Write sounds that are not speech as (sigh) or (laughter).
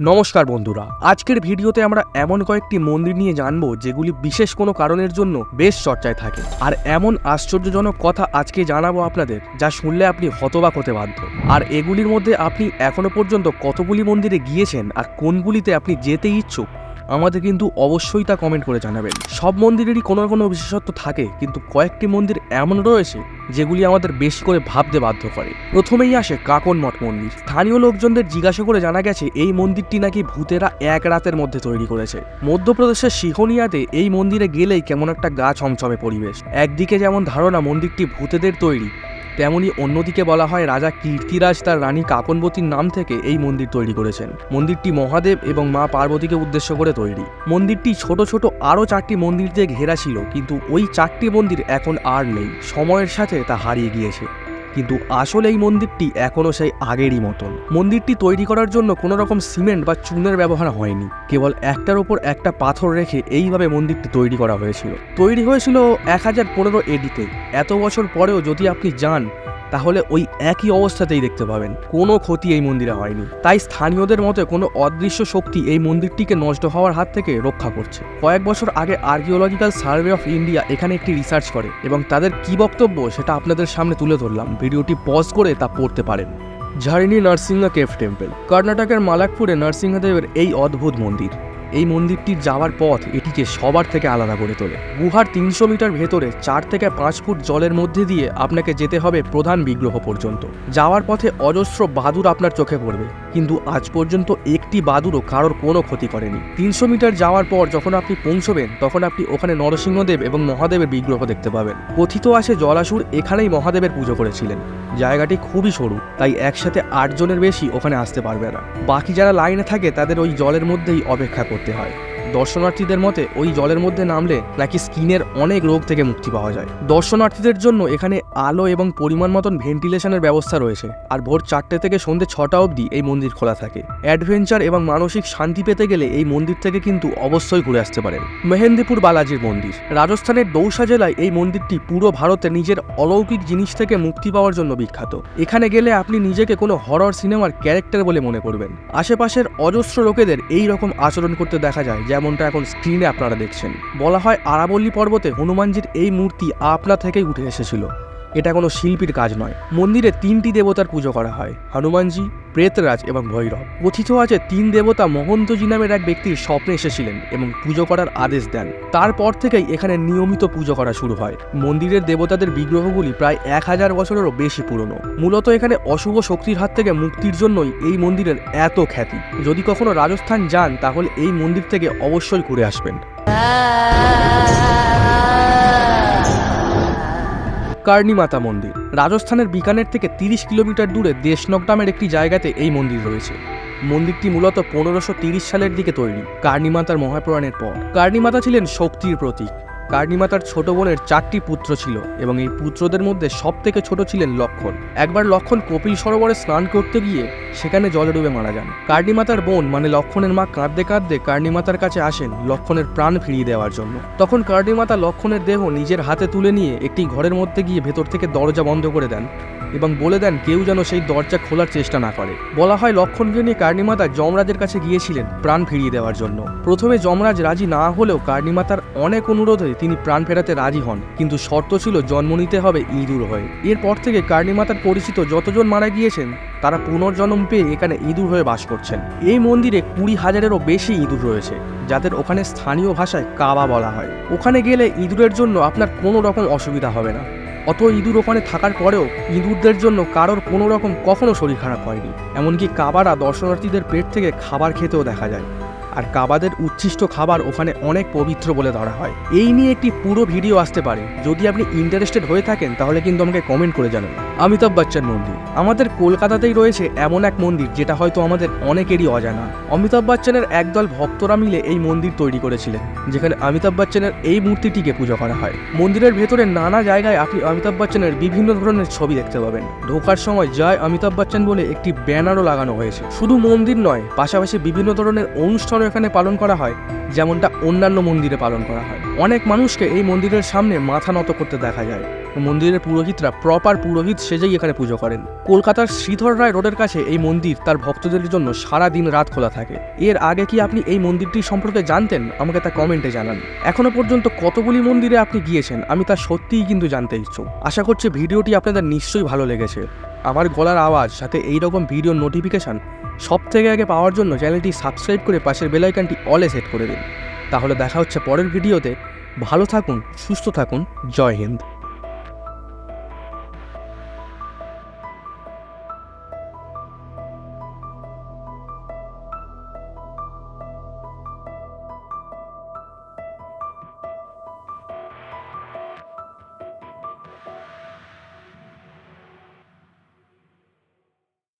নমস্কার বন্ধুরা, আজকের ভিডিওতে আমরা এমন কয়েকটি মন্দির নিয়ে জানব যেগুলি বিশেষ কোনো কারণের জন্য বেশ চর্চায় থাকে। আর এমন আশ্চর্যজনক কথা আজকে জানাব আপনাদের, যা শুনলে আপনি হতবাক হতে বাধ্য। আর এগুলির মধ্যে আপনি এখনও পর্যন্ত কতগুলি মন্দিরে গিয়েছেন আর কোনগুলিতে আপনি যেতে ইচ্ছুক আমাদের কিন্তু অবশ্যই তা কমেন্ট করে জানাবেন। সব মন্দিরেরই কোনো না কোনো বিশেষত্ব থাকে, কিন্তু কয়েকটি মন্দির এমন রয়েছে, যেগুলি আমাদের বেশি করে ভাবতে বাধ্য করে। প্রথমেই আসে কাকন মঠ মন্দির। স্থানীয় লোকজনদের জিজ্ঞাসা করে জানা গেছে, এই মন্দিরটি নাকি ভূতেরা এক রাতের মধ্যে তৈরি করেছে। মধ্যপ্রদেশের সিহনিয়াতে এই মন্দিরে গেলেই কেমন একটা গা ছমছমে পরিবেশ। একদিকে যেমন ধারণা মন্দিরটি ভূতেদের তৈরি তেমনি অন্যদিকে বলা হয় রাজা কীর্তিরাজ তার রানী কাকনবতীর নাম থেকে এই মন্দির তৈরি করেছেন। মন্দিরটি মহাদেব এবং মা পার্বতীকে উদ্দেশ্য করে তৈরি। মন্দিরটি ছোট ছোট আরও চারটি মন্দির দিয়ে ঘেরা ছিল, কিন্তু ওই চারটি মন্দির এখন আর নেই। সময়ের সাথে তা হারিয়ে গিয়েছে। কিন্তু আসলে এই মন্দিরটি এখনও সেই আগেরই মতন। মন্দিরটি তৈরি করার জন্য কোনো রকম সিমেন্ট বা চুনের ব্যবহার হয়নি। কেবল একটার ওপর একটা পাথর রেখে এইভাবে মন্দিরটি তৈরি করা হয়েছিল। তৈরি হয়েছিল এক হাজার পনেরো এডিতে। এত বছর পরেও যদি আপনি যান, তাহলে ওই একই অবস্থাতেই দেখতে পাবেন। কোনো ক্ষতি এই মন্দিরে হয়নি। তাই স্থানীয়দের মতে কোনো অদৃশ্য শক্তি এই মন্দিরটিকে নষ্ট হওয়ার হাত থেকে রক্ষা করছে। কয়েক বছর আগে আর্কিওলজিক্যাল সার্ভে অফ ইন্ডিয়া এখানে একটি রিসার্চ করে এবং তাদের কি বক্তব্য সেটা আপনাদের সামনে তুলে ধরলাম। ভিডিওটি পজ করে তা পড়তে পারেন। ঝারিনি নার্সিংহা কেভ টেম্পেল, কর্ণাটকের মালাকপুরে নরসিংহদেবের এই অদ্ভুত মন্দির। এই মন্দিরটির যাওয়ার পথ এটিকে সবার থেকে আলাদা করে তোলে। গুহার তিনশো মিটার ভেতরে চার থেকে পাঁচ ফুট জলের মধ্যে দিয়ে আপনাকে যেতে হবে প্রধান বিগ্রহ পর্যন্ত। যাওয়ার পথে অজস্র বাদুর আপনার চোখে পড়বে, কিন্তু আজ পর্যন্ত একটি বাদুরও কারোর কোনো ক্ষতি করেনি। তিনশো মিটার যাওয়ার পর যখন আপনি পৌঁছবেন, তখন আপনি ওখানে নরসিংহদেব এবং মহাদেবের বিগ্রহ দেখতে পাবেন। কথিত আসে জলাসুর এখানেই মহাদেবের পুজো করেছিলেন। জায়গাটি খুবই সরু, তাই একসাথে আটজনের বেশি ওখানে আসতে পারবে না। বাকি যারা লাইনে থাকে, তাদের ওই জলের মধ্যেই অপেক্ষা করতে হয়। দর্শনার্থীদের মতে ওই জলের মধ্যে নামলে নাকি স্কিনের অনেক রোগ থেকে মুক্তি পাওয়া যায়। দর্শনার্থীদের জন্য এখানে আলো এবং পরিমাণ মতন ভেন্টিলেশনের ব্যবস্থা রয়েছে। আর ভোর চারটে থেকে সন্ধ্যে ছটা অবধি এই মন্দির খোলা থাকে। অ্যাডভেঞ্চার এবং মানসিক শান্তি পেতে গেলে এই মন্দির থেকে কিন্তু অবশ্যই ঘুরে আসতে পারেন। মেহেন্দিপুর বালাজির মন্দির। রাজস্থানের দৌসা জেলায় এই মন্দিরটি পুরো ভারতে নিজের অলৌকিক জিনিস থেকে মুক্তি পাওয়ার জন্য বিখ্যাত। এখানে গেলে আপনি নিজেকে কোনো হরর সিনেমার ক্যারেক্টার বলে মনে করবেন। আশেপাশের অজস্র লোকেদের এই রকম আচরণ করতে দেখা যায় যেমনটা এখন স্ক্রিনে আপনারা দেখছেন। বলা হয় আরাবল্লী পর্বতে হনুমানজির এই মূর্তি আপনা থেকেই উঠে এসেছিল। এটা কোনো শিল্পীর কাজ নয়। মন্দিরে তিনটি দেবতার পুজো করা হয়, হনুমানজি, প্রেতরাজ এবং ভৈরব। কথিত আছে, তিন দেবতা মহন্তজি নামের এক ব্যক্তির স্বপ্নে এসেছিলেন এবং পুজো করার আদেশ দেন। তারপর থেকেই এখানে নিয়মিত পুজো করা শুরু হয়। মন্দিরের দেবতাদের বিগ্রহগুলি প্রায় এক হাজার বছরেরও বেশি পুরনো। মূলত এখানে অশুভ শক্তির হাত থেকে মুক্তির জন্যই এই মন্দিরের এত খ্যাতি। যদি কখনো রাজস্থান যান, তাহলে এই মন্দির থেকে অবশ্যই ঘুরে আসবেন। (laughs) কার্নি মাতা মন্দির। রাজস্থানের বিকানের থেকে তিরিশ কিলোমিটার দূরে দেশনক নামের একটি জায়গাতে এই মন্দির রয়েছে। মন্দিরটি মূলত পনেরোশো সালের দিকে তৈরি, কার্নিমাতার মহাপ্রাণের পর। কার্নিমাতা ছিলেন শক্তির প্রতীক। কার্নি তার ছোট বোনের চারটি পুত্র ছিল এবং এই পুত্রদের মধ্যে সব থেকে ছোট ছিলেন লক্ষণ। একবার লক্ষণ কপিল সরোবরে স্নান করতে গিয়ে সেখানে জলে ডুবে মারা যান। কার্নি তার বোন মানে লক্ষণের মা, কাঁদতে কাঁদতে কার্নিমাতার কাছে আসেন লক্ষণের প্রাণ ফিরিয়ে দেওয়ার জন্য। তখন কার্নি মাতা লক্ষণের দেহ নিজের হাতে তুলে নিয়ে একটি ঘরের মধ্যে গিয়ে ভেতর থেকে দরজা বন্ধ করে দেন। এবং বলে দেন কেউ যেন সেই দরজা খোলার চেষ্টা না করে। বলা হয় লক্ষণকে নিয়ে কার্নিমাতা যমরাজের কাছে গিয়েছিলেন প্রাণ ফিরিয়ে দেওয়ার জন্য। প্রথমে যমরাজ রাজি না হলেও কার্নিমাতার অনেক অনুরোধে তিনি প্রাণ ফেরাতে রাজি হন, কিন্তু শর্ত ছিল জন্ম নিতে হবে ইঁদুর হয়ে। এরপর থেকে কার্নিমাতার পরিচিত যতজন মারা গিয়েছেন, তারা পুনর্জন্ম পেয়ে এখানে ইঁদুর হয়ে বাস করছেন। এই মন্দিরে কুড়ি হাজারেরও বেশি ইঁদুর রয়েছে, যাদের ওখানে স্থানীয় ভাষায় কাবা বলা হয়। ওখানে গেলে ইঁদুরের জন্য আপনার কোনো রকম অসুবিধা হবে না। অত ইঁদুর ওখানে থাকার পরেও ইঁদুরদের জন্য কারোর কোনো রকম কখনো শরীর খারাপ হয়নি। এমনকি কাবারা দর্শনার্থীদের পেট থেকে খাবার খেতেও দেখা যায়। আর কাবাদের উচ্ছিষ্ট খাবার ওখানে অনেক পবিত্র বলে ধরা হয়। এই নিয়ে একটি পুরো ভিডিও আসতে পারে। যদি আপনি ইন্টারেস্টেড হয়ে থাকেন, তাহলে কিন্তু আমাকে কমেন্ট করে জানান অমিতাভ বচ্চন মন্দির। আমাদের কলকাতাতেই রয়েছে এমন এক মন্দির, যেটা হয়তো আমাদের অনেকেরই অজানা। অমিতাভ বচ্চনের একদল ভক্তরা মিলে এই মন্দির তৈরি করেছিলেন, যেখানে অমিতাভ বচ্চনের এই মূর্তিটিকে পুজো করা হয়। মন্দিরের ভেতরে নানা জায়গায় আপনি অমিতাভ বচ্চনের বিভিন্ন ধরনের ছবি দেখতে পাবেন। ঢোকার সময় জয় অমিতাভ বচ্চন বলে একটি ব্যানারও লাগানো হয়েছে। শুধু মন্দির নয়, পাশাপাশি বিভিন্ন ধরনের অনুষ্ঠানও এখানে পালন করা হয়, যেমনটা অন্যান্য মন্দিরে পালন করা হয়। অনেক মানুষকে এই মন্দিরের সামনে মাথা নত করতে দেখা যায়। মন্দিরের পুরোহিতরা প্রপার পুরোহিত সেজেই এখানে পুজো করেন। কলকাতার শ্রীধর রায় রোডের কাছে এই মন্দির তার ভক্তদের জন্য সারা দিন রাত খোলা থাকে। এর আগে কি আপনি এই মন্দিরটি সম্পর্কে জানতেন? আমাকে তা কমেন্টে জানান। এখনও পর্যন্ত কতগুলি মন্দিরে আপনি গিয়েছেন? আমি তা সত্যিই কিন্তু জানতে ইচ্ছুক। আশা করছি ভিডিওটি আপনাদের নিশ্চয়ই ভালো লেগেছে। আমার গলার আওয়াজ, সাথে এই রকম ভিডিও নোটিফিকেশান সব থেকে আগে পাওয়ার জন্য চ্যানেলটি সাবস্ক্রাইব করে পাশের বেলাইকানটি অলে সেট করে দিন। তাহলে দেখা হচ্ছে পরের ভিডিওতে ভালো থাকুন, সুস্থ থাকুন, জয় হিন্দ।